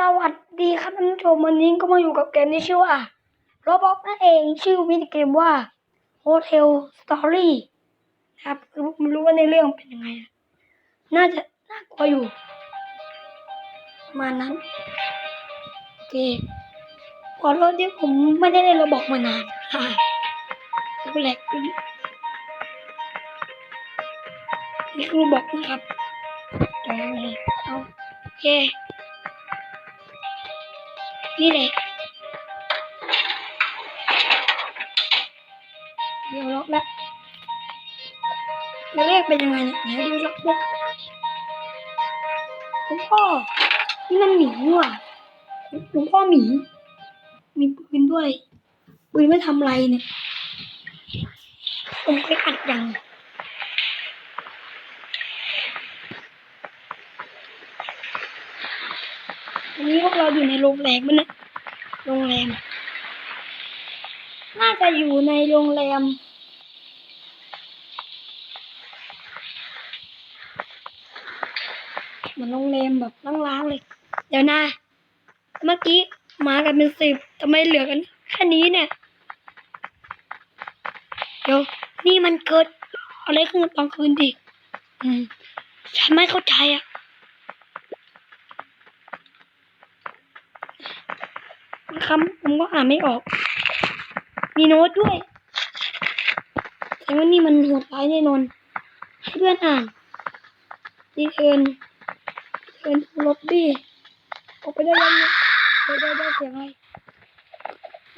สวัสดีครับท่านผู้ชมวันนี้ก็มาอยู่กับเกมที่ชื่อว่าโรบอกนั่นเองชื่อมินิเกมว่า Hotel Story นะครับคือไม่รู้ว่าในเรื่องเป็นยังไง น่าจะน่ากลัวอยู่มานั้นโอเคขอโทษที่ผมไม่ได้เล่นโรบอกมานานฮ่าดูแหลกดูนี่คือบอกนะครับจองเลยเอาโอเค นี่เลยเดี๋ยวล็อกแล้วแล้วเลขเป็นยังไงเนี่ยไหนดูล็อกบุ๊กหลวงพ่อนี่มันหมีนี่หว่ะหลวงพ่อหมี มีปืนด้วยปืนไม่ทำไรเนี่ยผมเคยอัดยัง วันนี้พวกเราอยู่ในโรงแรมมันนะโรงแรม น่าจะอยู่ในโรงแรม เหมือนโรงแรมแบบล้างๆเลย เดี๋ยวนะ เมื่อกี้มากันเป็นสิบทำไมเหลือกันแค่นี้เนี่ย เดี๋ยว นี่มันเกิดอะไรขึ้นตอนคืนดิ อืม ฉันไม่เข้าใจอะ คำผมก็อ่านไม่ออก มีโน้ตด้วยแต่ว่านี่มันโหดร้ายแน่นอน ให้เพื่อนอ่านดีเทิร์นเทิร์นลบบี้ออกไปได้ยังเนี่ยเดี๋ยวเดี๋ยวเดี๋ยวเสียงอะไร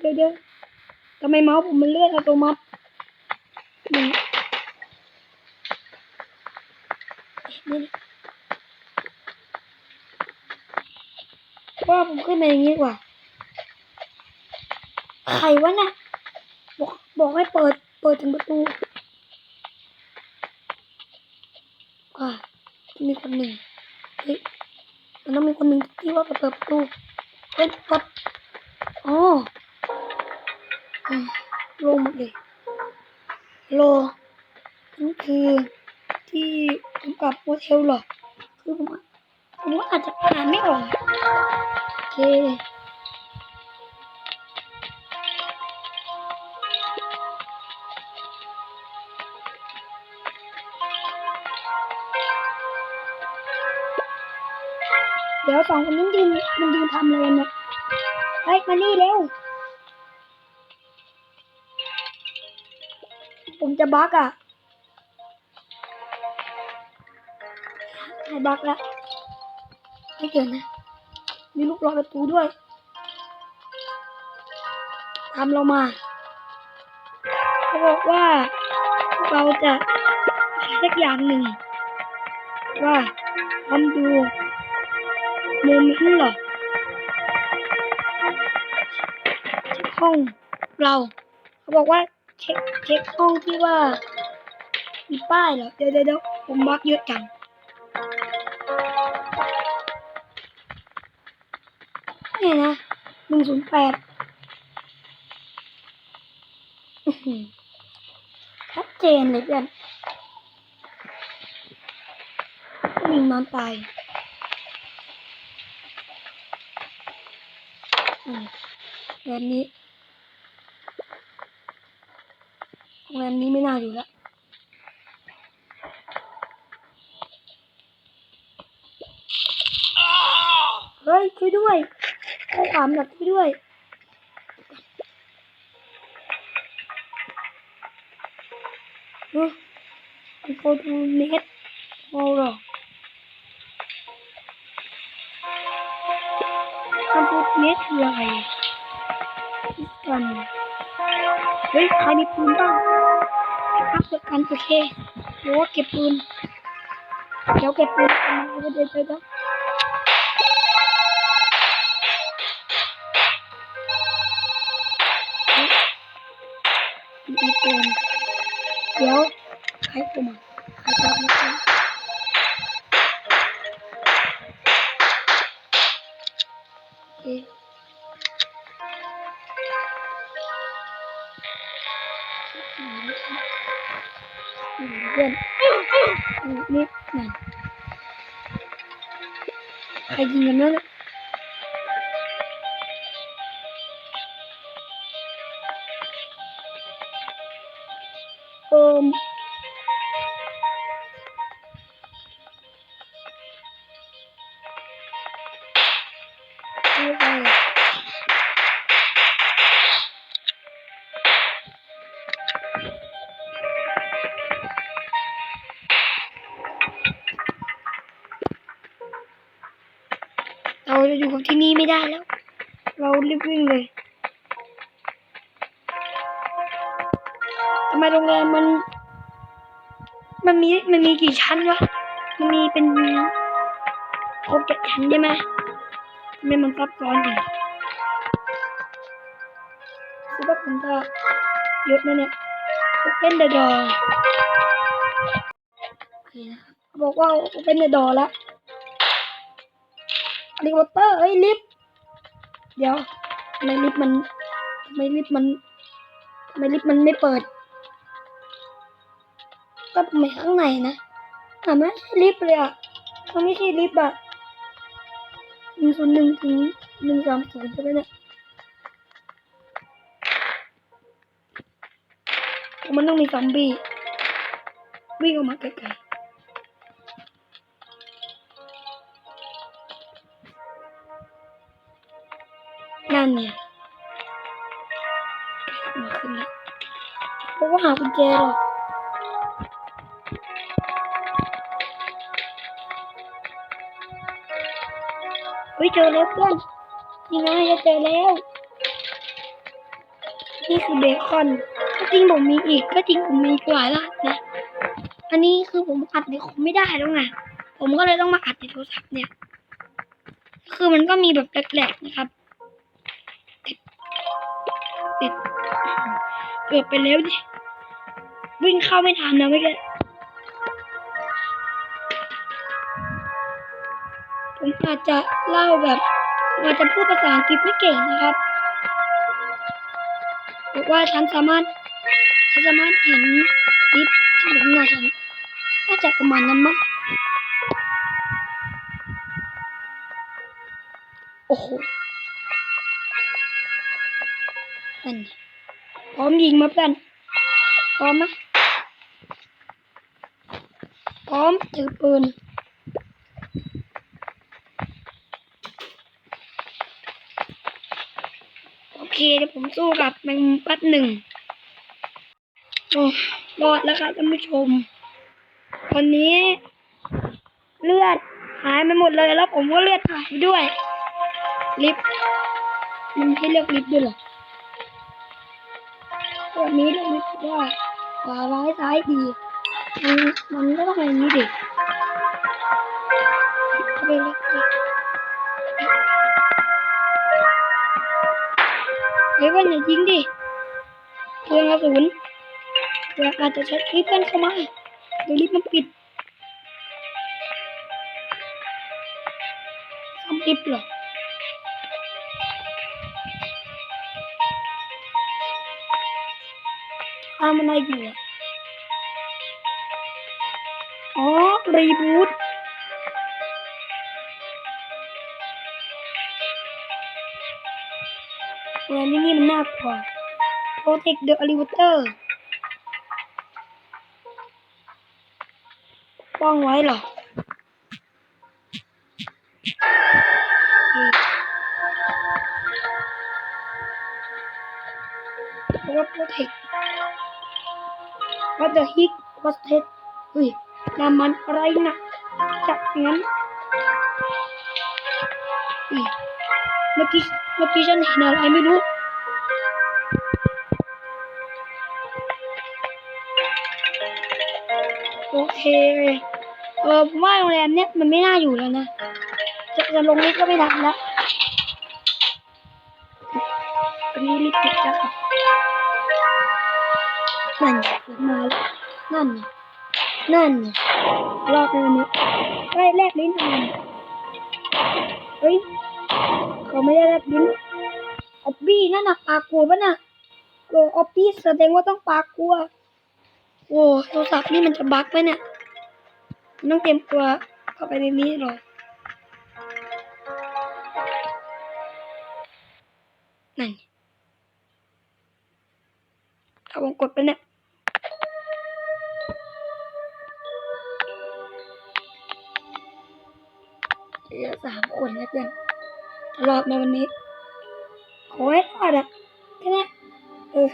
เดี๋ยวเดี๋ยวทำไมเมาส์ผมมันเลื่อนอัตโนมัตินี่นี่ว่าผมขึ้นมาอย่างนี้กว่า ใครวะน่ะบอกบอกให้เปิด เปิดถึงประตูอ่ามีคนหนึ่งเฮ้ยมันต้องมีคนหนึ่งที่ว่าเปิดประตูเฮ้ยเปิดอ๋ออืมโลงหมดเลยโลนี่คือที่กำกับโฮเทลเหรอ ฮ้ยมานี่เร็ว ผมจะบักอะให้บักแล้วไม่เกินนะ มีลูกรอยประตูด้วยทำเรามาเขาบอกว่าเราจะสักอย่างหนึ่ง ว่าทำดูมเมนต์เหรอ ห้องเรา เขาบอกว่าเช็คเช็คห้องที่ว่า มีป้ายเหรอ เดี๋ยวเดี๋ยวเดี๋ยวผมบักเยอะจังนี่นะหนึ่งศูนย์แปดชัดเจนเลยเพื่อนลิงนอนตายแบบนี้โรงแรมนี้ ไม่น่าอยู่แล้วเฮ้ยช่วยด้วยข้อความแบบช่วยด้วยเฮ้ยโฟดูเน็ตโมหรอคำพูดเน็ตคืออะไรกันเฮ้ยใครมีปืนบ้าง อัพเปิดกันโอเคหรือว่าเก็บปืนเดี๋ยวเก็บปืนกันมาเดี๋ยวเดี๋ยวเดี๋ยวมีปืนเดี๋ยวใครกูมา เพื่อน ไมโรงแรมมัน มันมีมันมีกี่ชั้นวะมันมีเป็นครบเจ็ดชั้นใช่ไหมทำไมมันซับซ้อนอย่างคิดว่าผมจะเยอะนะเนี่ย Open the door โอเคนะครับเขาบอกว่า Open the door แล้วอลิวอเตอร์เอ้ยลิฟต์เดี๋ยวทำไมลิฟต์มันทำไมลิฟต์มันทำไมลิฟต์มันไม่เปิด ก็ไม่ข้างในนะอ่ไม่ใช่ลิฟต์เลยอะมันไม่ใช่ลิฟต์อะหนึ่งศูนย์หนึ่งถึงหนึ่งสามศูนย์ใช่ไหมเนี่ยมันต้องมีซอมบี้วิ่งออกมาไกลๆนั่นเนี่ยมาขึ้นแล้วเพราะว่าหากุญแจหรอก จอแล้วเพื่อนยังไงจะเจอแล้ว นี่คือเบคอนก็จริงผมมีอีก ก็จริงผมมีหลายรหัสนะ อันนี้คือผมอัดในคอมไม่ได้แล้วไง ผมก็เลยต้องมาอัดในโทรศัพท์เนี่ย คือมันก็มีแบบแปลกๆนะครับ ติด ติด เกือบไปแล้วดิ วิ่งเข้าไม่ทันนะไม่อกี้ ผมอาจจะเล่าแบบอาจจะพูดภาษาอังกฤษไม่เก่งนะครับบอกว่าฉันสามารถฉันสามารถเห็นลิฟที่อยู่ข้างหน้าฉันน่าจะประมาณนั้นมั้งโอ้โหนั่นพร้อมยิงมาเพื่อนพร้อมไหมพร้อมถือปืน โอเคเดี๋ยว ผมสู้กับแมงมุมป๊บหนึ่งโอ้รอดแล้วครับท่านผู้ชมวันนี้ เลือดหายไปหมดเลยแล้วผมก็เลือดหายด้วย ลิฟมันให้เลือกลิฟด้วยเหรอแบบนี้เลือกลิฟได้ขวาร้ายซ้ายดี มันมันก็ต้องอย่างนี้ดิเข้าไปเลย วันอย่ายิงดิเพื่อนกระสุนเพื่ออาจจะใช้คลิปกันเข้ามาเดี๋ยวลิฟต์มันปิดทำลิฟต์เหรอทำอะไรอยู่อ๋อรีบูท เวลานี่นี่มันน่ากลัว Protect the elevator ป้องไว้เหรอว่า Protect What the heck What the heck เฮ้ยน้ำมันอะไรนะจับงั้นเฮ้ยเมื่อกี้ เมื่อกี้ฉันเห็นอะไรไม่รู้โอเค เออผมว่าโรงแรมเนี้ยมันไม่น่าอยู่แล้วนะ จะจะลงลิฟต์ก็ไม่ทันแล้วอันนี้ลิฟต์ปิดแล้วนั่นมาแล้วนั่น นั่น รอบนี้นี้เฮ้แลบลิ้นทำไมเฮ้ย เขาไม่ได้แลบลิ้นออบบี้นั่นน่ะปากกลัวปะน่ะโอ้ออบบี้แสดงว่าต้องปากกลัว โอ้โทรศัพท์นี่มันจะบั๊กไหมเนี่ยต้องเตรียมตัวเข้าไปในนี้หรอนั่นเอาวงกดไปเนี่ยเหลือสามคนแล้วเพื่อน รอดในวันนี้ ขอให้รอดอะแค่นี้ยเออ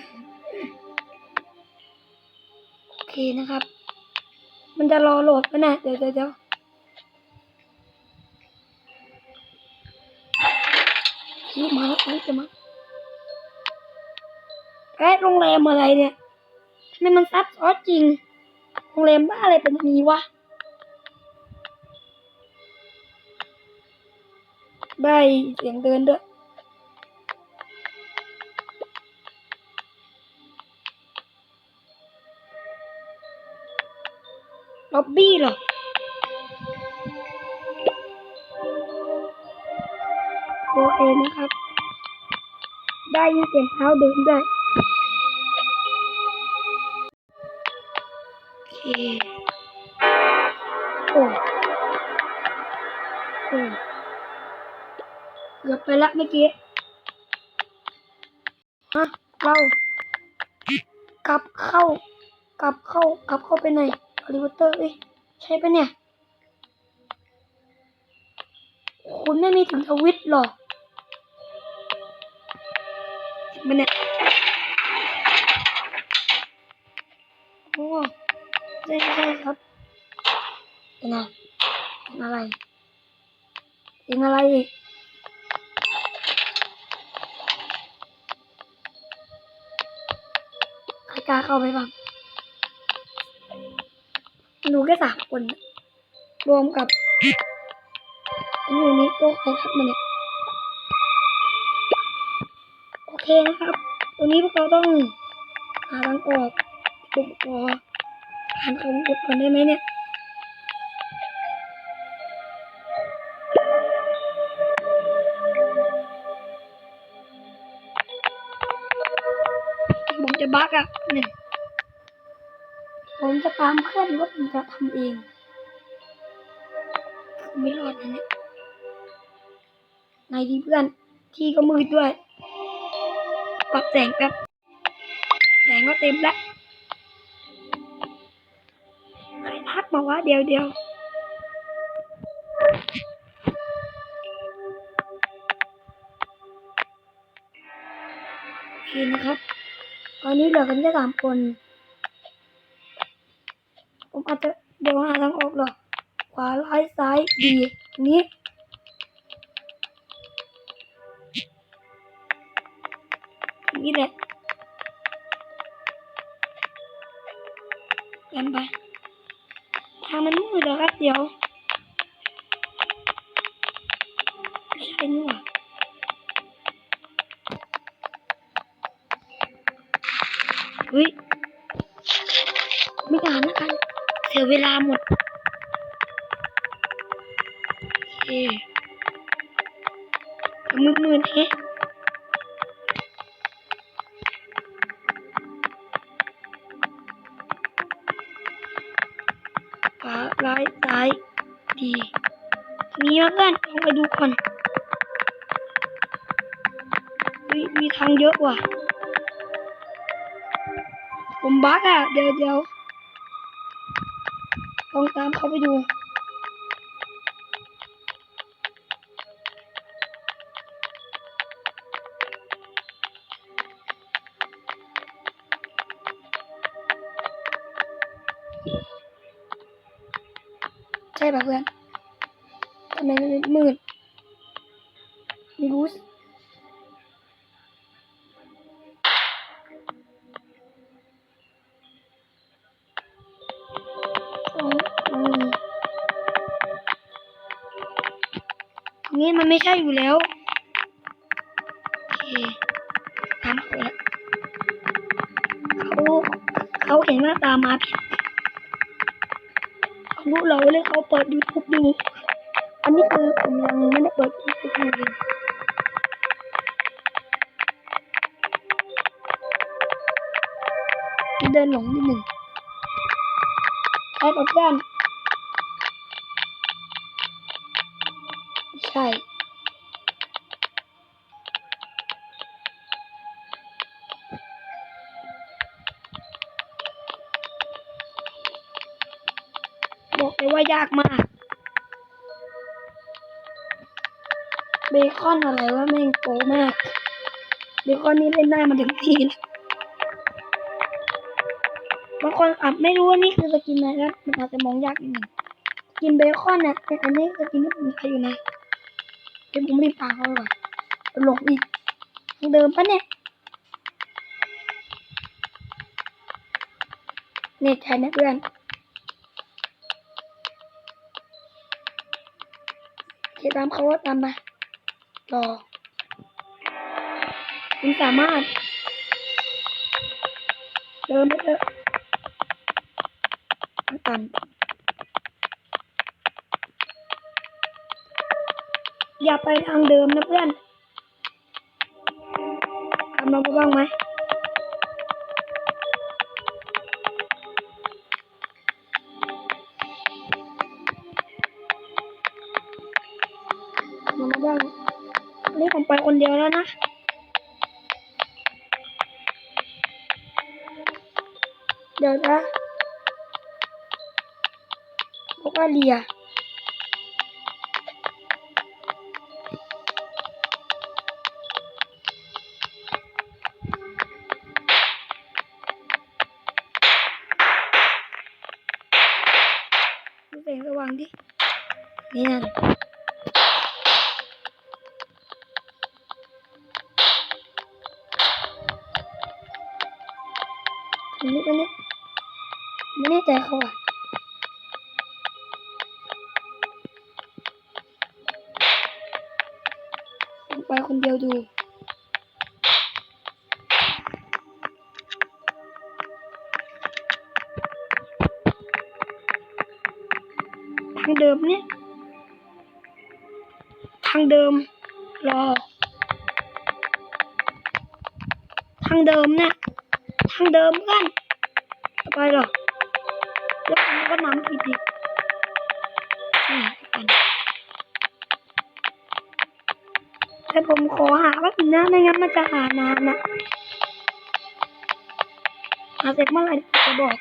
โอเคนะครับ มันจะรอโหลดไหมนะเดี๋ยวเดี๋ยวเดี๋ยวนี่มาแล้วนี่จะมาเอ้โรงแรมอะไรเนี่ยทำไมมันซับซ้อนจริง โรงแรมบ้าอะไรเป็นนี้วะ ได้เสียงเดินด้วยล็อบบี้เหรอโอเคนะครับ ได้ยินเสียงเท้าเดินด้วยโอเคโอ้โอ้ เกือบไปละเมื่อกี้ฮะเรากลับเข้ากลับเข้ากลับเข้าไปในอลิเวเตอร์เอ้ยใช่ปะเนี่ย คุณไม่มีถึงทวิตหรอเห็นเนี่ยโอ้ใช่ใช่ครับเป็นไงเป็นอะไรเป็นอะไรอีก กล้าเข้าไปบ้างดูแค่สามคน รวมกับอันนี้นี้โต๊ะใครทักมาเนี่ยโอเคนะครับตรงนี้พวกเราต้องหาทางออกปุกรอหาคำกดก่อนได้ไหมเนี่ย บักอะหนึ่งผมจะตามเพื่อนว่าผมจะทำเองไม่รอดนะเนี่ยในที่เพื่อนที่ก็มืดด้วยปรับแสงแป๊บแสงก็เต็มแล้วใครทักมาว่าเดียวเดียวโอเคนะครับ ตอนนี้เหลือกันแค่สามคน ผมอาจจะเดี๋ยวหาทางออกหรอกขวาร้ายซ้ายดีนนี้นี่แหละกันไปทางมันมืดแล้วครับเดี๋ยวใช่นี่หว่า ฮ้ย ไม่อ่านแล้วกัน เสียเวลาหมดโอเคมืดมืดๆเฮ้ขวาร้ายซ้ายดีมีมาเพื่อนลองไปดูก่อนมีทางเยอะว่ะ ผมบักอะ เดี๋ยวเดี๋ยวลองตามเขาไปดู ใช่ป่ะเพื่อนี้มันไม่ใช่อยู่แล้วโอเคตามเขาแล้วเขาเขาเห็นว่าตามมาผิดเขารู้เราเลยเขาเปิด YouTube ดูอันนี้คือผมยังไม่ได้เปิด YouTube ดูเลยเดินหลงนิดหนึ่งใช่ปะเพื่อน ใช่บอกเลยว่ายากมาก เบคอนอะไรวะแม่งโกมาก เบคอนนี่เล่นได้มาถึงที่แล้วบางคนอาจไม่รู้ว่านี่คือสกินอะไรนะมันอาจจะมองยากนิดหนึ่งกินเบคอนนะแต่อันนี้สกินที่ผมใช้อยู่นะ ดี๋ยวผมรีบตาเขาไปก่อหลงอีกทางเดิมปะเนี่ยเน็ตใช้นะเพื่อนโอเคตามเขาว่าตามมารอคุณสามารถ เดินไปเถอะตัน อย่าไปทางเดิมนะเพื่อนทำมาบ้างไหมมาบ้างนี่ผมไปคนเดียวแล้วนะเดี๋ยวนะบอกว่าเลีย นี่นั่นอันนี้อันนี้ไม่แน่ใจ เขาอะผมไปคนเดียวดูทางเดิม รอ ทางเดิมเนี่ย ทางเดิมกันไปหรอแล้วผมก็น้ำผิดอีกแต่ผมขอหาว่านะไม่งั้นมันจะหานานนะหาเสร็จเมื่อไหร่จะบอก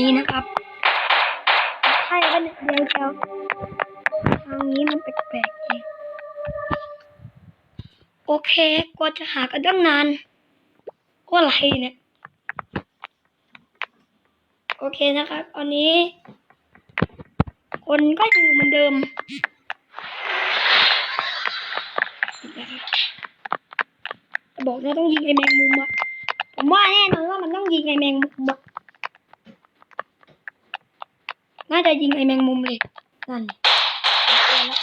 นี้นะครับใช่ก็เนี่ยเดียวทางนี้มันแปลกๆจริงโอเคกว่าจะหากันตั้งนานว่าอะไรเนี่ย โอเคนะครับตอนนี้ คนก็ยังอยู่เหมือนเดิมบอกนะต้องยิงไอแมงมุมอะผมว่าแน่นอนว่ามันต้องยิงไอแมงมุมอะน่าจะยิงไอแมงมุมเลยนั่นเอาตัวละ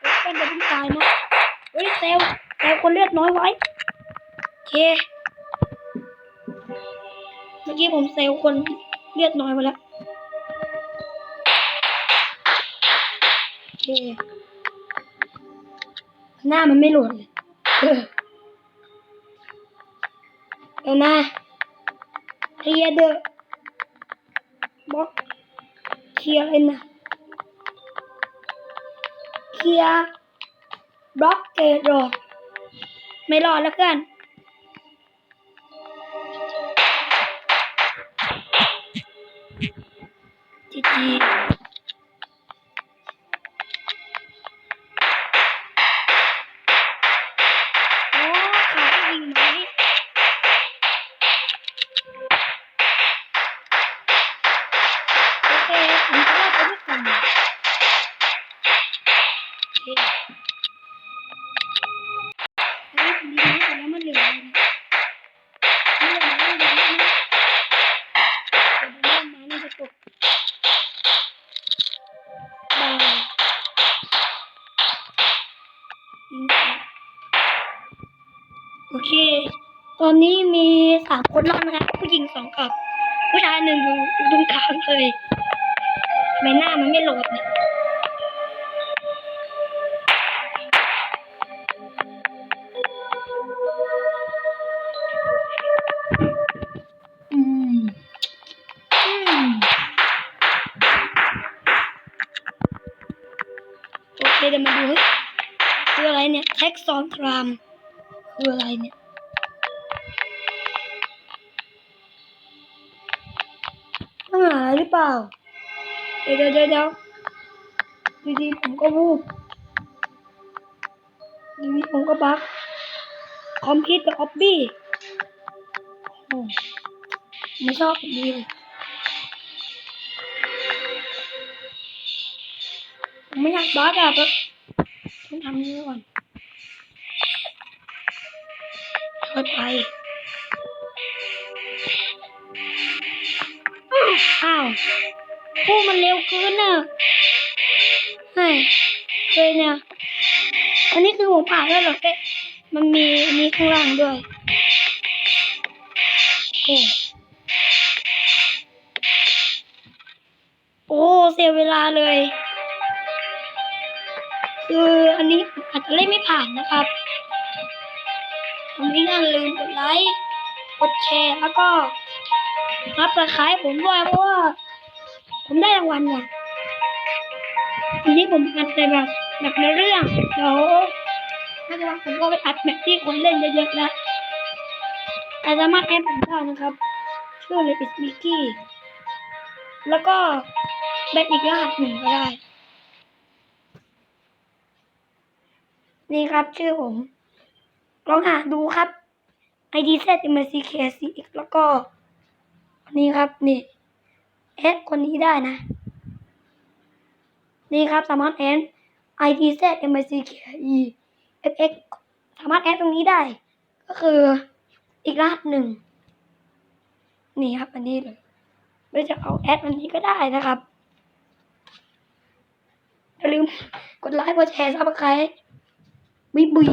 เฮ้ยเป็นจะเพิ่งตายมั้งเฮ้ยเซลลเซลลคนเลือดน้อยไว้โอเค เมื่อกี้ผมเซลลคนเลือดน้อยไปแล้วโอเคหน้ามันไม่โหลดเลยเออเดี๋ยวนะเคลีย ร์เดอะบล็อกเคลียร์เลยนะเคลียบล็อกเกตรอไม่รอดแล้วเพื่อน สามคนรอดนะครับ ผู้หญิงสองกับ ผู้ชายหนึ่งอยู่ตรงกลางเลยทำไมหน้ามันไม่โหลดเนี่ยอืมอืมโอเคเดี๋ยวมาดูฮ้ยคืออะไรเนี่ยแท็กซอนทรามคืออะไรเนี่ย หรือเปล่า เดี๋ยวเดี๋ยวเดี๋ยวดีดีผมก็วูบอยู่ดีผมก็บักคอมพิวเตอร์ออบบี้ไม่ชอบแบบนี้เลยผมไม่อยากบักอะแบบต้องทำนี้ก่อนเปิดไป อ้าวพวกมันเร็วเกินน่ะเฮ้ยเลยเนี่ย อันนี้คือผมผ่าแล้วเหรอเอ๊ะมันมีอันนี้ข้างล่างด้วยโอ้โอ้เสียเวลาเลย คืออันนี้อาจจะเล่นไม่ผ่านนะครับผมไม่น่าลืมกดไลค์ กดแชร์แล้วก็ รับประคายผมด้วยเพราะว่าผมได้รางวัลไงทีนี้ผมอัดแต่แบบแบบในเรื่องเดี๋ยวถ้าจะผมก็ไปอัดแบบที่คนเล่นเยอะๆแล้วแต่สามารถแอดผมได้นะครับชื่อเลยอิสมิกี้แล้วก็เป็นอีกรหัสหนึ่งก็ได้ นี่ครับชื่อผม ลองหาดูครับ ID Z M C K C X แล้วก็ นนี้ครับนี่แอดคนนี้ได้นะ นี่ครับสามารถแอด ID Z M C K E F X สามารถแอดตรงนี้ได้ ก็คืออีกรหัสหนึ่ง นี่ครับอันนี้เลยไม่จะเอาแอดอันนี้ก็ได้นะครับอย่าลืมกดไลค์กดแชร์ซับสไครต์บุยบุย